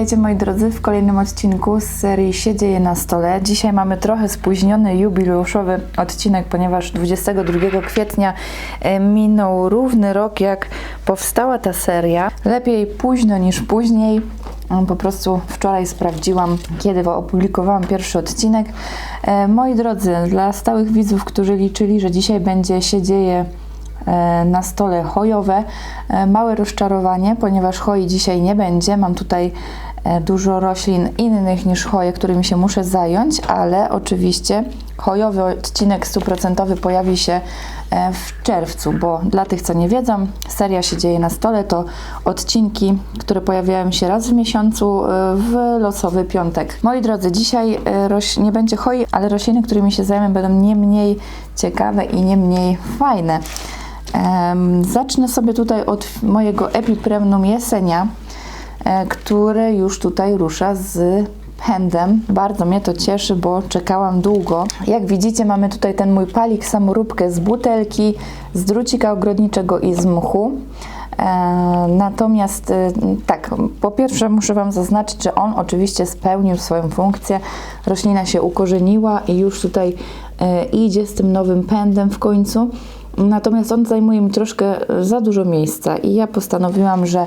Witajcie moi drodzy w kolejnym odcinku z serii Się dzieje na stole. Dzisiaj mamy trochę spóźniony jubileuszowy odcinek, ponieważ 22 kwietnia e, minął równy rok jak powstała ta seria. Lepiej późno niż później. Mm, Po prostu wczoraj sprawdziłam, kiedy opublikowałam pierwszy odcinek. E, Moi drodzy, dla stałych widzów, którzy liczyli, że dzisiaj będzie się dzieje e, na stole chojowe. Małe rozczarowanie, ponieważ choi dzisiaj nie będzie. Mam tutaj dużo roślin innych niż choje, którymi się muszę zająć, ale oczywiście chojowy odcinek stuprocentowy pojawi się e, w czerwcu, bo dla tych, co nie wiedzą, seria się dzieje na stole. To odcinki, które pojawiają się raz w miesiącu e, w losowy piątek. Moi drodzy, dzisiaj e, nie będzie choi, ale rośliny, którymi się zajmę, będą nie mniej ciekawe i nie mniej fajne. Zacznę sobie tutaj od mojego Epipremnum jesenia, e, które już tutaj rusza z pędem. Bardzo mnie to cieszy, bo czekałam długo. Jak widzicie, mamy tutaj ten mój palik samoróbkę z butelki, z drucika ogrodniczego i z mchu. E, Natomiast e, tak, po pierwsze muszę Wam zaznaczyć, że on oczywiście spełnił swoją funkcję. Roślina się ukorzeniła i już tutaj idzie z tym nowym pędem w końcu. Natomiast on zajmuje mi troszkę za dużo miejsca i ja postanowiłam, że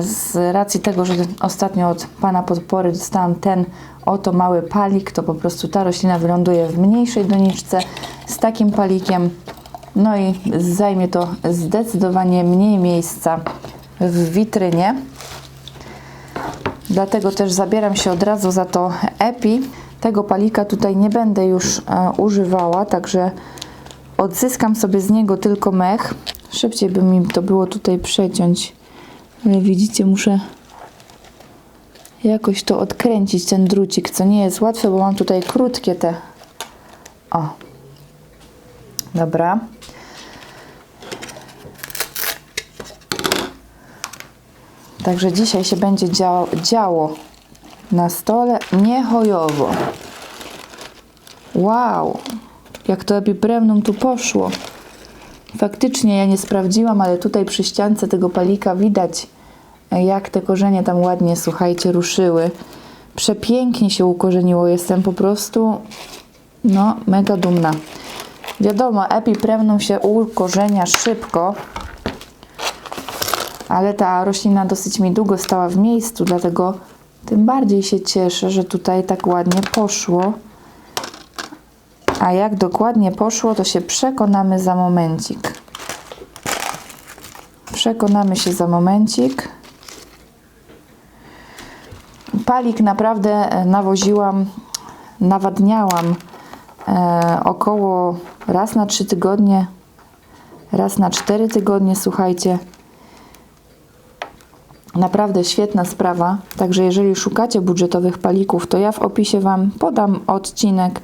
z racji tego, że ostatnio od Pana podpory dostałam ten oto mały palik, to po prostu ta roślina wyląduje w mniejszej doniczce z takim palikiem. No i zajmie to zdecydowanie mniej miejsca w witrynie. Dlatego też zabieram się od razu za to EPI. Tego palika tutaj nie będę już e, używała, także odzyskam sobie z niego tylko mech. Szybciej by mi to było tutaj przeciąć, ale widzicie, muszę jakoś to odkręcić, ten drucik, co nie jest łatwe, bo mam tutaj krótkie te. O. Dobra. Także dzisiaj się będzie działo, działo na stole niechojowo. Wow, jak to epipremnum tu poszło. Faktycznie ja nie sprawdziłam, ale tutaj przy ściance tego palika widać, jak te korzenie tam ładnie, słuchajcie, ruszyły. Przepięknie się ukorzeniło. Jestem po prostu, no, mega dumna. Wiadomo, epipremnum się ukorzenia szybko, ale ta roślina dosyć mi długo stała w miejscu, dlatego tym bardziej się cieszę, że tutaj tak ładnie poszło. A jak dokładnie poszło, to się przekonamy za momencik. Przekonamy się za momencik. Palik naprawdę e, nawoziłam, nawadniałam e, około raz na trzy tygodnie, raz na cztery tygodnie, słuchajcie. Naprawdę świetna sprawa. Także jeżeli szukacie budżetowych palików, to ja w opisie Wam podam odcinek,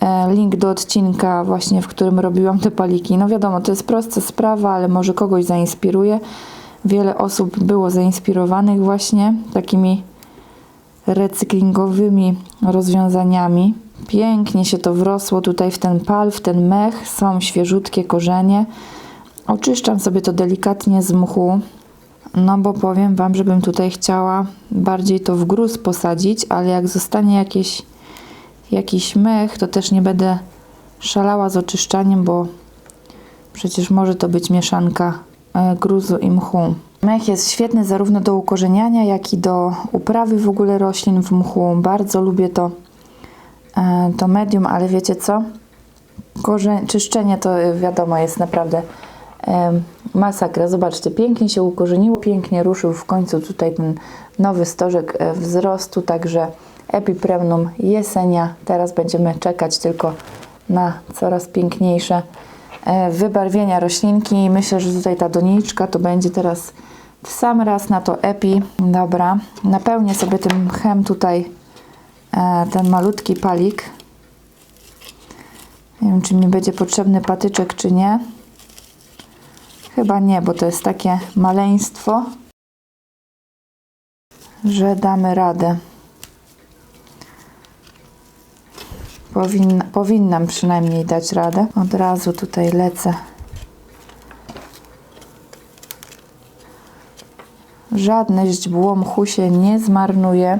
e, link do odcinka właśnie, w którym robiłam te paliki. No wiadomo, to jest prosta sprawa, ale może kogoś zainspiruje. Wiele osób było zainspirowanych właśnie takimi recyklingowymi rozwiązaniami. Pięknie się to wrosło tutaj w ten pal, w ten mech. Są świeżutkie korzenie. Oczyszczam sobie to delikatnie z mchu. No bo powiem Wam, żebym tutaj chciała bardziej to w gruz posadzić, ale jak zostanie jakieś, jakiś mech, to też nie będę szalała z oczyszczaniem, bo przecież może to być mieszanka gruzu i mchu. Mech jest świetny zarówno do ukorzeniania, jak i do uprawy w ogóle roślin w mchu. Bardzo lubię to, e, to medium, ale wiecie co? Korze- czyszczenie to e, wiadomo jest naprawdę masakra. Zobaczcie, pięknie się ukorzeniło, pięknie ruszył w końcu tutaj ten nowy stożek e, wzrostu, także epipremnum jesenia. Teraz będziemy czekać tylko na coraz piękniejsze e, wybarwienia roślinki myślę, że tutaj ta doniczka to będzie teraz w sam raz na to epi. Dobra, napełnię sobie tym mchem tutaj e, ten malutki palik. Nie wiem, czy mi będzie potrzebny patyczek, czy nie. Chyba nie, bo to jest takie maleństwo, że damy radę. Powinna, powinnam przynajmniej dać radę. Od razu tutaj lecę Żadne źdźbło mchu się nie zmarnuje.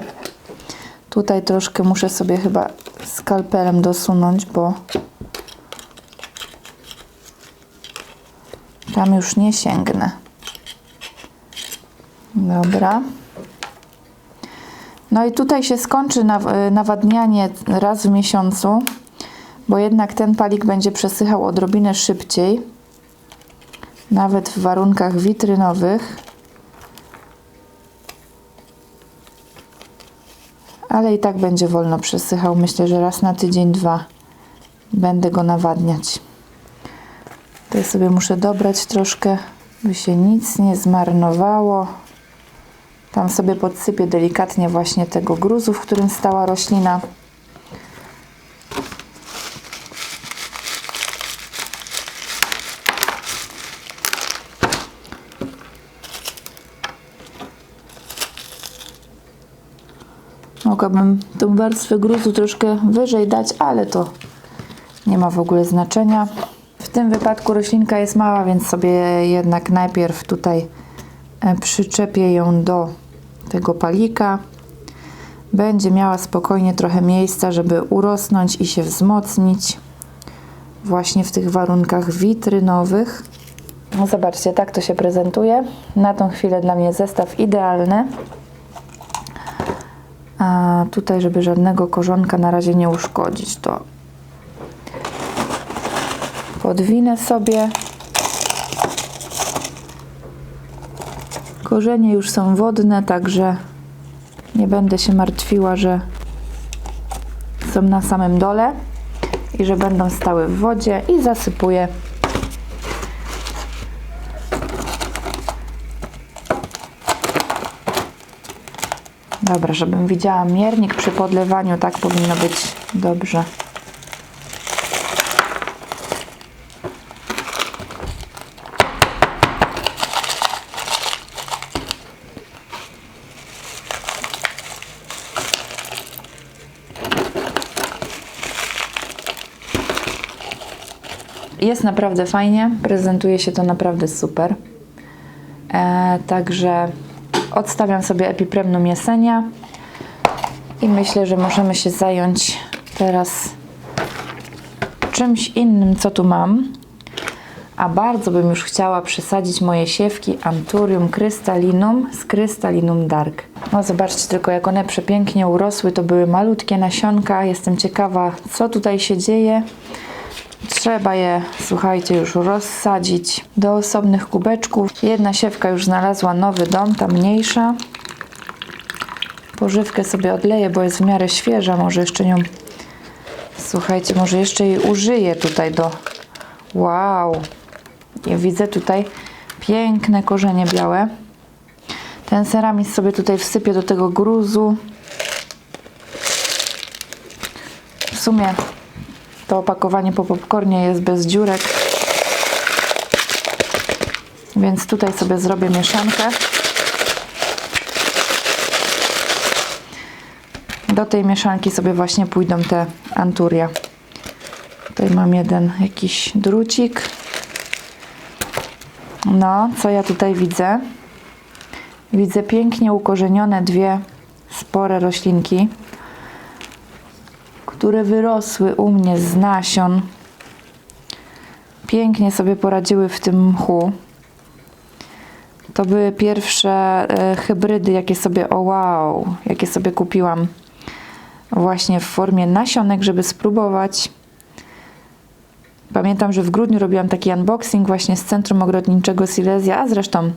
Tutaj troszkę muszę sobie chyba skalpelem dosunąć, bo tam już nie sięgnę. Dobra. No i tutaj się skończy naw- nawadnianie raz w miesiącu, bo jednak ten palik będzie przesychał odrobinę szybciej, nawet w warunkach witrynowych. Ale i tak będzie wolno przesychał. Myślę, że raz na tydzień, dwa będę go nawadniać. Tutaj sobie muszę dobrać troszkę, by się nic nie zmarnowało. Tam sobie podsypię delikatnie właśnie tego gruzu, w którym stała roślina. Mogłabym tą warstwę gruzu troszkę wyżej dać, ale to nie ma w ogóle znaczenia. W tym wypadku roślinka jest mała, więc sobie jednak najpierw tutaj e, przyczepię ją do tego palika. Będzie miała spokojnie trochę miejsca, żeby urosnąć i się wzmocnić właśnie w tych warunkach witrynowych. No zobaczcie, tak to się prezentuje. Na tą chwilę dla mnie zestaw idealny. A tutaj, żeby żadnego korzonka na razie nie uszkodzić, to podwinę sobie. Korzenie już są wodne, także nie będę się martwiła, że są na samym dole i że będą stały w wodzie i zasypuję Dobra, żebym widziała miernik przy podlewaniu, tak powinno być dobrze. Jest naprawdę fajnie, prezentuje się to naprawdę super. E, także odstawiam sobie epipremnum jesenia i myślę, że możemy się zająć teraz czymś innym, co tu mam. A bardzo bym już chciała przesadzić moje siewki Anturium crystallinum z Crystallinum Dark. No zobaczcie tylko, jak one przepięknie urosły. To były malutkie nasionka. Jestem ciekawa, co tutaj się dzieje. Trzeba je, słuchajcie, już rozsadzić do osobnych kubeczków. Jedna siewka już znalazła nowy dom, ta mniejsza. Pożywkę sobie odleję, bo jest w miarę świeża. Może jeszcze nią, słuchajcie, może jeszcze jej użyję tutaj do... Wow! Ja widzę tutaj piękne korzenie białe. Ten ceramis sobie tutaj wsypię do tego gruzu. W sumie to opakowanie po popcornie jest bez dziurek. Więc tutaj sobie zrobię mieszankę. Do tej mieszanki sobie właśnie pójdą te anturia. Tutaj mam jeden jakiś drucik. No, co ja tutaj widzę? Widzę pięknie ukorzenione dwie spore roślinki które wyrosły u mnie z nasion. Pięknie sobie poradziły w tym mchu. To były pierwsze e, hybrydy, jakie sobie, o wow, jakie sobie kupiłam właśnie w formie nasionek, żeby spróbować. Pamiętam, że w grudniu robiłam taki unboxing właśnie z Centrum Ogrodniczego Silesia, a zresztą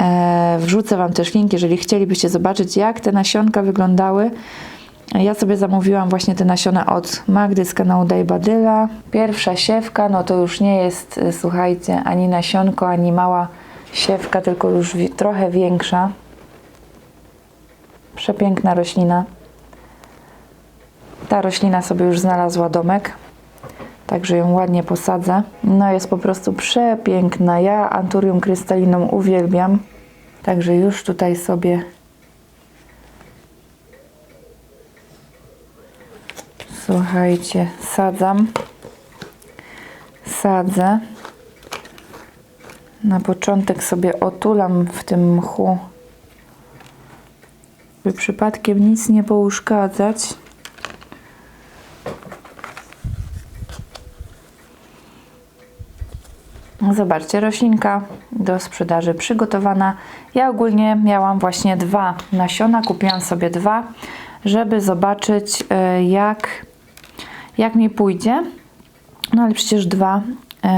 e, wrzucę Wam też link, jeżeli chcielibyście zobaczyć, jak te nasionka wyglądały. Ja sobie zamówiłam właśnie te nasiona od Magdy z kanału Daj Badyla. Pierwsza siewka, no to już nie jest, y, słuchajcie, ani nasionko, ani mała siewka, tylko już trochę większa. Przepiękna roślina. Ta roślina sobie już znalazła domek, także ją ładnie posadzę. No jest po prostu przepiękna. Ja Anturium Crystallinum uwielbiam, także już tutaj sobie Słuchajcie, sadzam. Sadzę. Na początek sobie otulam w tym mchu żeby przypadkiem nic nie pouszkadzać. Zobaczcie, roślinka do sprzedaży przygotowana. Ja ogólnie miałam właśnie dwa nasiona, kupiłam sobie dwa, żeby zobaczyć e, jak, jak mi pójdzie. No ale przecież dwa e,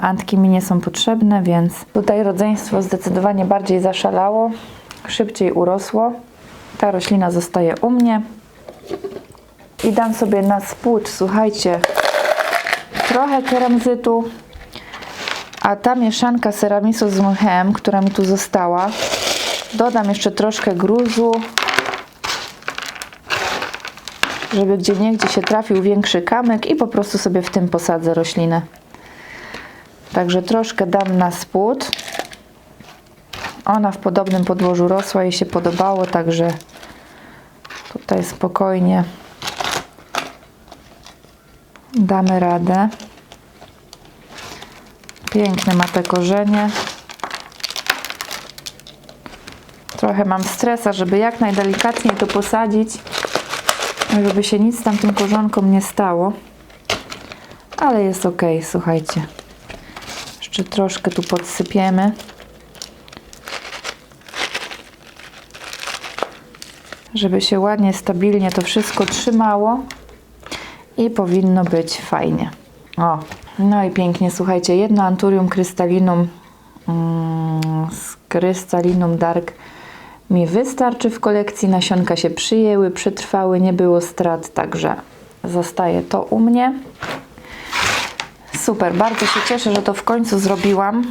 antki mi nie są potrzebne, więc tutaj rodzeństwo zdecydowanie bardziej zaszalało, szybciej urosło. Ta roślina zostaje u mnie. I dam sobie na spód, słuchajcie, trochę keramzytu, a ta mieszanka ceramisu z mchem, która mi tu została, dodam jeszcze troszkę gruzu, żeby gdzie niegdzie się trafił większy kamyk i po prostu sobie w tym posadzę roślinę. Także troszkę dam na spód. Ona w podobnym podłożu rosła, jej się podobało, także tutaj spokojnie damy radę. Piękne ma te korzenie. Trochę mam stresa, żeby jak najdelikatniej to posadzić, żeby się nic tam tym korzonkom nie stało. Ale jest ok, słuchajcie. Jeszcze troszkę tu podsypiemy. Żeby się ładnie, stabilnie to wszystko trzymało i powinno być fajnie. O, no i pięknie, słuchajcie, jedno Anturium Crystallinum mm, z Crystallinum Dark mi wystarczy w kolekcji. Nasionka się przyjęły, przetrwały, nie było strat, także zostaje to u mnie. Super, bardzo się cieszę, że to w końcu zrobiłam.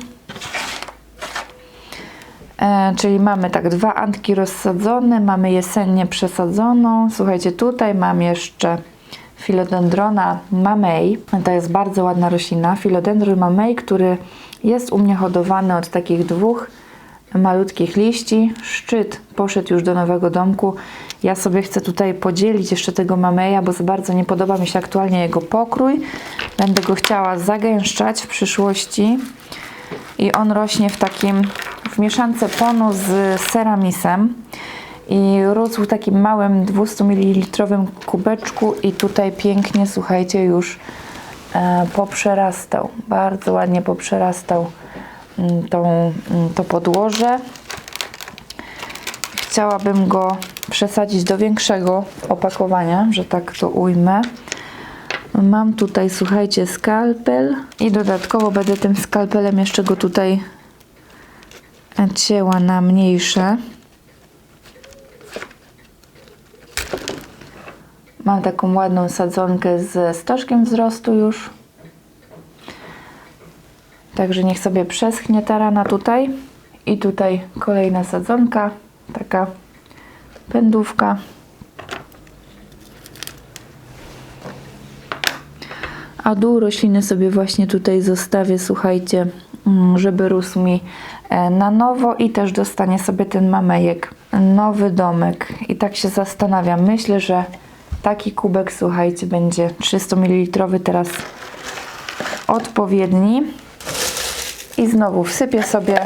E, czyli mamy tak dwa antki rozsadzone, mamy jesiennie przesadzoną. Słuchajcie, tutaj mam jeszcze Philodendrona mamei. To jest bardzo ładna roślina. Philodendron mamei, który jest u mnie hodowany od takich dwóch malutkich liści. Szczyt poszedł już do nowego domku. Ja sobie chcę tutaj podzielić jeszcze tego mameja, bo za bardzo nie podoba mi się aktualnie jego pokrój. Będę go chciała zagęszczać w przyszłości. I on rośnie w takim, w mieszance ponu z ceramisem i rósł w takim małym 200 ml kubeczku i tutaj pięknie, słuchajcie, już e, poprzerastał. Bardzo ładnie poprzerastał tą, mm, to podłoże. Chciałabym go przesadzić do większego opakowania, że tak to ujmę. Mam tutaj, słuchajcie, skalpel i dodatkowo będę tym skalpelem jeszcze go tutaj cięła na mniejsze. Mam taką ładną sadzonkę z stożkiem wzrostu już. Także niech sobie przeschnie ta rana tutaj. I tutaj kolejna sadzonka, taka pędówka. A dół rośliny sobie właśnie tutaj zostawię, słuchajcie, mm, żeby rósł mi e, na nowo i też dostanie sobie ten mamejek nowy domek. I tak się zastanawiam. Myślę, że Taki kubek, słuchajcie, będzie 300 ml teraz odpowiedni. I znowu wsypię sobie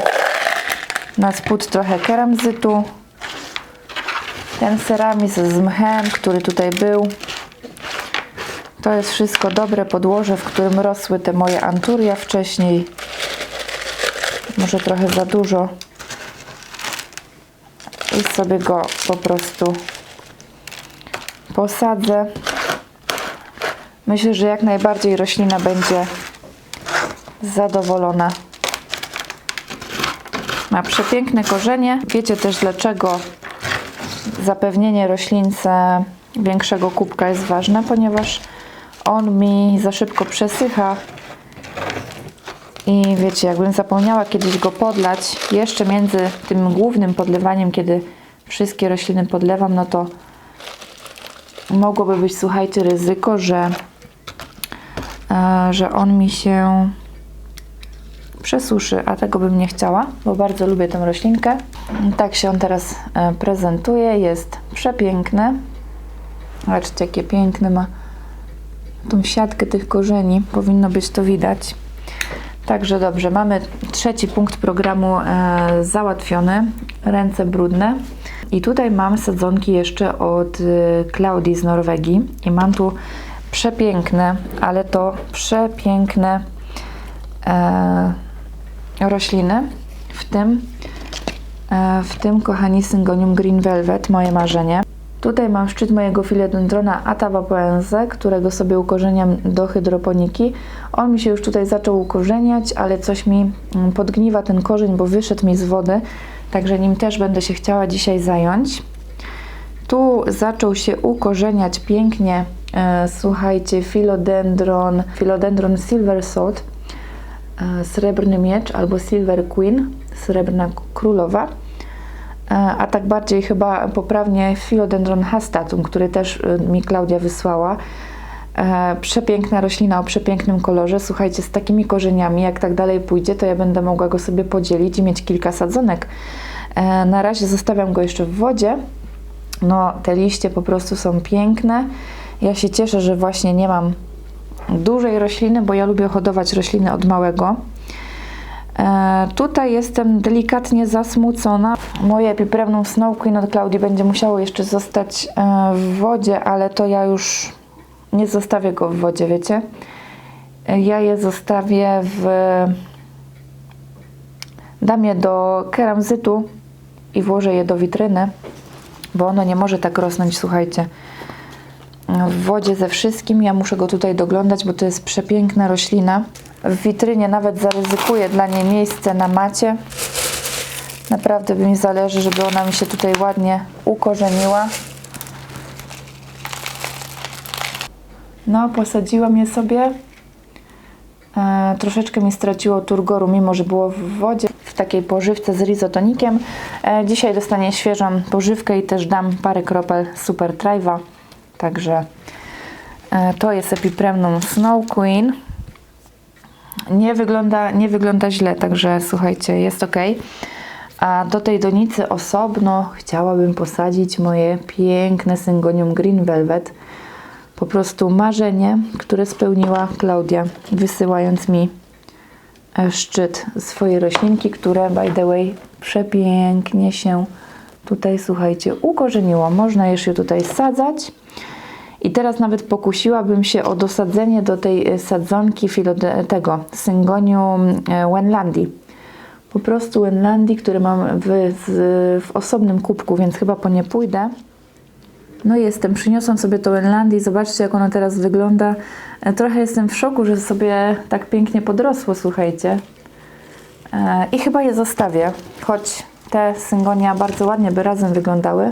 na spód trochę keramzytu. Ten ceramiz z mchem, który tutaj był. To jest wszystko dobre podłoże, w którym rosły te moje anturia wcześniej. Może trochę za dużo. I sobie go po prostu posadzę. Myślę, że jak najbardziej roślina będzie zadowolona. Ma przepiękne korzenie. Wiecie też dlaczego zapewnienie roślince większego kubka jest ważne, ponieważ on mi za szybko przesycha i wiecie, jakbym zapomniała kiedyś go podlać, jeszcze między tym głównym podlewaniem, kiedy wszystkie rośliny podlewam, no to mogłoby być, słuchajcie, ryzyko, że, e, że on mi się przesuszy, a tego bym nie chciała, bo bardzo lubię tę roślinkę. Tak się on teraz e, prezentuje, jest przepiękny. Zobaczcie, jakie piękne ma tą siatkę tych korzeni, powinno być to widać. Także dobrze, mamy trzeci punkt programu e, załatwiony, ręce brudne. I tutaj mam sadzonki jeszcze od y, Klaudii z Norwegii. I mam tu przepiękne, ale to przepiękne e, rośliny. W tym, e, w tym, kochani, Syngonium Green Velvet, moje marzenie. Tutaj mam szczyt mojego filedendrona Atavapoense, którego sobie ukorzeniam do hydroponiki. On mi się już tutaj zaczął ukorzeniać, ale coś mi mm, podgniwa ten korzeń, bo wyszedł mi z wody, także nim też będę się chciała dzisiaj zająć. Tu zaczął się ukorzeniać pięknie, e, słuchajcie, philodendron, philodendron silver sword, e, srebrny miecz albo silver queen, srebrna królowa. E, a tak bardziej chyba poprawnie Philodendron hastatum, który też e, mi Klaudia wysłała. E, przepiękna roślina o przepięknym kolorze. Słuchajcie, z takimi korzeniami, jak tak dalej pójdzie, to ja będę mogła go sobie podzielić i mieć kilka sadzonek. E, na razie zostawiam go jeszcze w wodzie. No, te liście po prostu są piękne. Ja się cieszę, że właśnie nie mam dużej rośliny, bo ja lubię hodować rośliny od małego. E, tutaj jestem delikatnie zasmucona. Moje epipremnum Snow Queen od Klaudii będzie musiało jeszcze zostać e, w wodzie, ale to ja już nie zostawię go w wodzie, wiecie? E, Ja je zostawię w... Dam je do keramzytu i włożę je do witryny, bo ono nie może tak rosnąć, słuchajcie. W wodzie ze wszystkim. Ja muszę go tutaj doglądać, bo to jest przepiękna roślina. W witrynie nawet zaryzykuję dla niej miejsce na macie. Naprawdę mi zależy, żeby ona mi się tutaj ładnie ukorzeniła. No, posadziłam je sobie. E, troszeczkę mi straciło turgoru, mimo że było w wodzie, w takiej pożywce z rizotonikiem. E, dzisiaj dostanie świeżą pożywkę i też dam parę kropel Super Triva. Także e, to jest Epipremnum Snow Queen. Nie wygląda, nie wygląda źle, także słuchajcie, jest ok. A do tej donicy osobno chciałabym posadzić moje piękne Syngonium Green Velvet. Po prostu marzenie, które spełniła Klaudia, wysyłając mi e, szczyt swojej roślinki, które by the way przepięknie się tutaj, słuchajcie, ukorzeniło. Można jeszcze je tutaj sadzać. I teraz nawet pokusiłabym się o dosadzenie do tej e, sadzonki tego Syngonium e, Wenlandii. Po prostu Wenlandii, który mam w, w osobnym kubku, więc chyba po nie pójdę. No jestem, przyniosłam sobie to Wenlandii, zobaczcie jak ono teraz wygląda. E, Trochę jestem w szoku, że sobie tak pięknie podrosło, słuchajcie. I chyba je zostawię, choć te syngonia bardzo ładnie by razem wyglądały.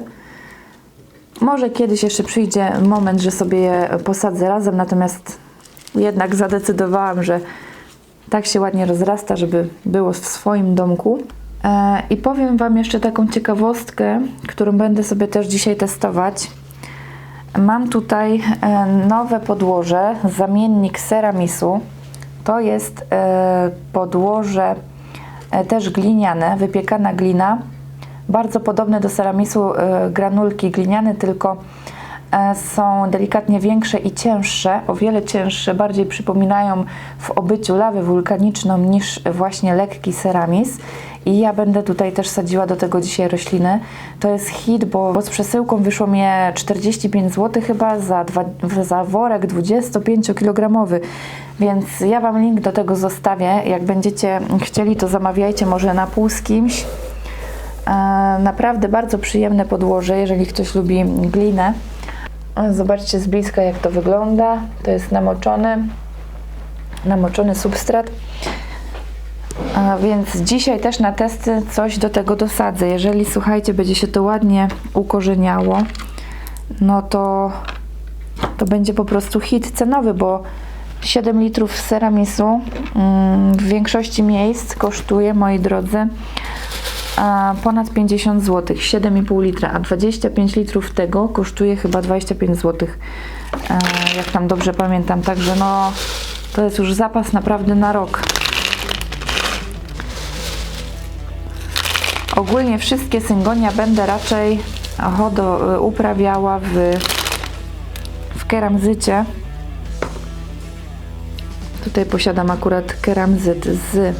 Może kiedyś jeszcze przyjdzie moment, że sobie je posadzę razem, natomiast jednak zadecydowałam, że tak się ładnie rozrasta, żeby było w swoim domku. E, I powiem Wam jeszcze taką ciekawostkę, którą będę sobie też dzisiaj testować. Mam tutaj e, nowe podłoże, zamiennik ceramisu. To jest e, podłoże też gliniane, wypiekana glina. Bardzo podobne do ceramisu e, granulki gliniane, tylko e, są delikatnie większe i cięższe, o wiele cięższe, bardziej przypominają w obyciu lawę wulkaniczną niż właśnie lekki ceramis. I ja będę tutaj też sadziła do tego dzisiaj rośliny. To jest hit, bo, bo z przesyłką wyszło mi 45 zł chyba za, dwa, za worek 25-kilogramowy. Więc ja Wam link do tego zostawię. Jak będziecie chcieli, to zamawiajcie może na pół z kimś. E, Naprawdę bardzo przyjemne podłoże, jeżeli ktoś lubi glinę. E, Zobaczcie z bliska, jak to wygląda. To jest namoczony, namoczony substrat. A więc dzisiaj też na testy coś do tego dosadzę. Jeżeli słuchajcie, będzie się to ładnie ukorzeniało, no to to będzie po prostu hit cenowy, bo 7 litrów ceramisu mm, w większości miejsc kosztuje, moi drodzy, ponad 50 zł, 7,5 litra, a 25 litrów tego kosztuje chyba 25 zł, e, jak tam dobrze pamiętam. Także no, to jest już zapas naprawdę na rok. Ogólnie wszystkie syngonia będę raczej hodo, y, uprawiała w, w keramzycie. Tutaj posiadam akurat keramzyt z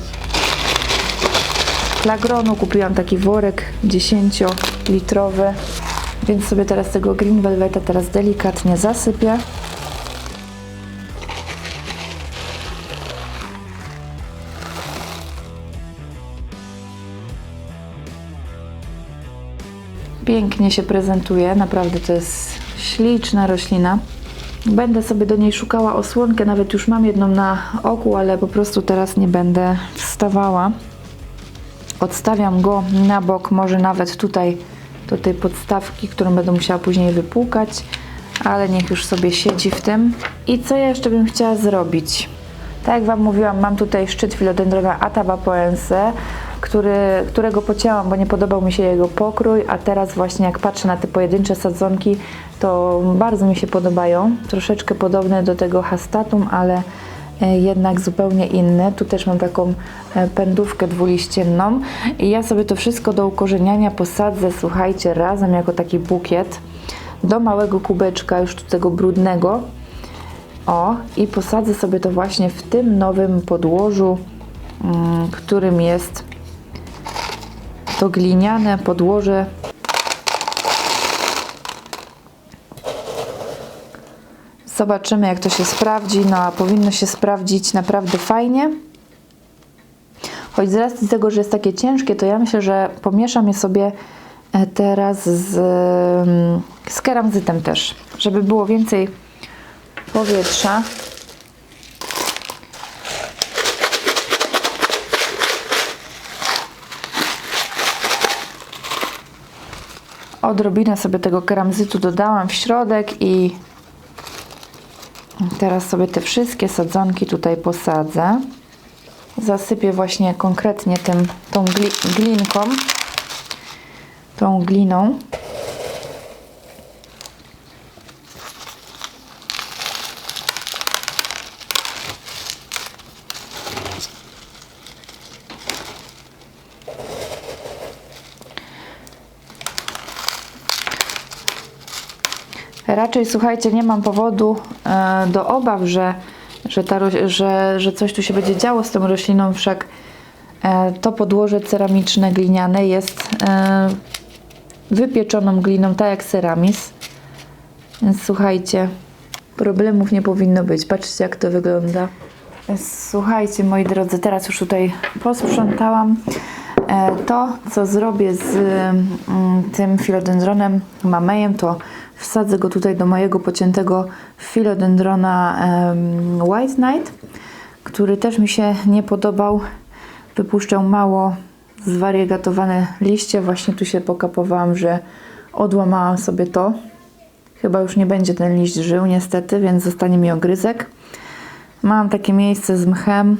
flagronu. Kupiłam taki worek 10 litrowy. Więc sobie teraz tego Green Velveta teraz delikatnie zasypię. Pięknie się prezentuje, naprawdę to jest śliczna roślina. Będę sobie do niej szukała osłonkę, nawet już mam jedną na oku, ale po prostu teraz nie będę wstawała. Odstawiam go na bok, może nawet tutaj do tej podstawki, którą będę musiała później wypłukać, ale niech już sobie siedzi w tym. I co ja jeszcze bym chciała zrobić? Tak jak Wam mówiłam, mam tutaj szczyt filodendrona Atabapoense, który, którego pocięłam, bo nie podobał mi się jego pokrój, a teraz właśnie jak patrzę na te pojedyncze sadzonki, to bardzo mi się podobają. Troszeczkę podobne do tego hastatum, ale jednak zupełnie inny. Tu też mam taką e, pędówkę dwuliścienną i ja sobie to wszystko do ukorzeniania posadzę, słuchajcie, razem jako taki bukiet do małego kubeczka już tego brudnego. O, i posadzę sobie to właśnie w tym nowym podłożu, mm, którym jest to gliniane podłoże. Zobaczymy, jak to się sprawdzi. No, a powinno się sprawdzić naprawdę fajnie. Choć z racji tego, że jest takie ciężkie, to ja myślę, że pomieszam je sobie e, teraz z, mm, z keramzytem też, żeby było więcej powietrza. Odrobinę sobie tego keramzytu dodałam w środek i teraz sobie te wszystkie sadzonki tutaj posadzę. Zasypię właśnie konkretnie tym, tą gli- glinką, tą gliną. Raczej słuchajcie, nie mam powodu e, do obaw, że, że, ta, że, że coś tu się będzie działo z tą rośliną, wszak e, to podłoże ceramiczne, gliniane jest e, wypieczoną gliną, tak jak ceramis. Więc słuchajcie, problemów nie powinno być. Patrzcie, jak to wygląda. Słuchajcie, moi drodzy, teraz już tutaj posprzątałam. To, co zrobię z mm, tym filodendronem mamejem, to wsadzę go tutaj do mojego pociętego filodendrona em, White Knight, który też mi się nie podobał. Wypuszczał mało zwariegatowane liście. Właśnie tu się pokapowałam, że odłamałam sobie to. Chyba już nie będzie ten liść żył niestety, więc zostanie mi ogryzek. Mam takie miejsce z mchem,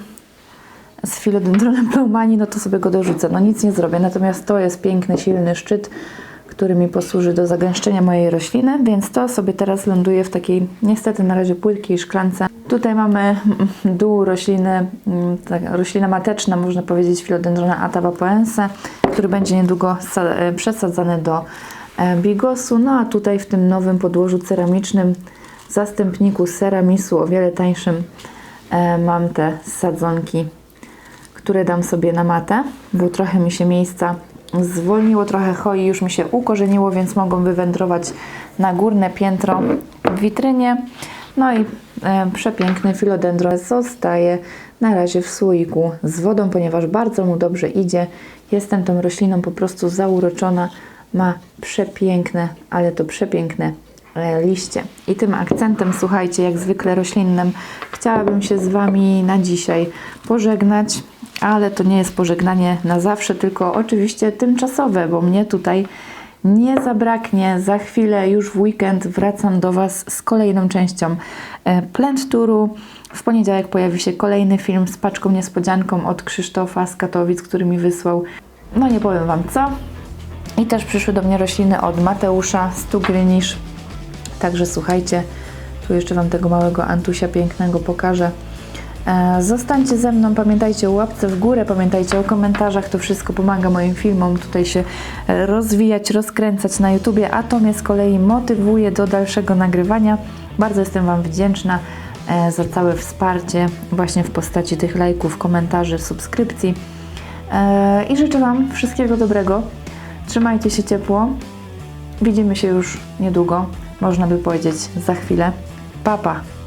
z filodendronem pleumani, no to sobie go dorzucę. No nic nie zrobię, natomiast to jest piękny, silny szczyt, który mi posłuży do zagęszczenia mojej rośliny, więc to sobie teraz ląduje w takiej niestety na razie płytkiej szklance. Tutaj mamy dół rośliny, mm, tak, roślina mateczna, można powiedzieć, filodendrona atabapoense, który będzie niedługo e, przesadzany do e, bigosu. No a tutaj w tym nowym podłożu ceramicznym, zastępniku ceramisu o wiele tańszym, e, mam te sadzonki które dam sobie na matę, bo trochę mi się miejsca zwolniło, trochę choi już mi się ukorzeniło, więc mogą wywędrować na górne piętro w witrynie. No i e, przepiękny filodendron zostaje na razie w słoiku z wodą, ponieważ bardzo mu dobrze idzie. Jestem tą rośliną po prostu zauroczona. Ma przepiękne, ale to przepiękne e, liście. I tym akcentem, słuchajcie, jak zwykle roślinnym, chciałabym się z Wami na dzisiaj pożegnać, ale to nie jest pożegnanie na zawsze, tylko oczywiście tymczasowe, bo mnie tutaj nie zabraknie. Za chwilę, już w weekend, wracam do Was z kolejną częścią e, Plant. W poniedziałek pojawi się kolejny film z paczką niespodzianką od Krzysztofa z Katowic, który mi wysłał. No nie powiem Wam co. I też przyszły do mnie rośliny od Mateusza z Tugrynisz. Także słuchajcie, tu jeszcze Wam tego małego Antusia pięknego pokażę. E, Zostańcie ze mną, pamiętajcie o łapce w górę, pamiętajcie o komentarzach, to wszystko pomaga moim filmom tutaj się e, rozwijać, rozkręcać na YouTubie, a to mnie z kolei motywuje do dalszego nagrywania. Bardzo jestem Wam wdzięczna e, za całe wsparcie właśnie w postaci tych lajków, komentarzy, subskrypcji i życzę Wam wszystkiego dobrego. Trzymajcie się ciepło. Widzimy się już niedługo, można by powiedzieć za chwilę. Papa. Pa.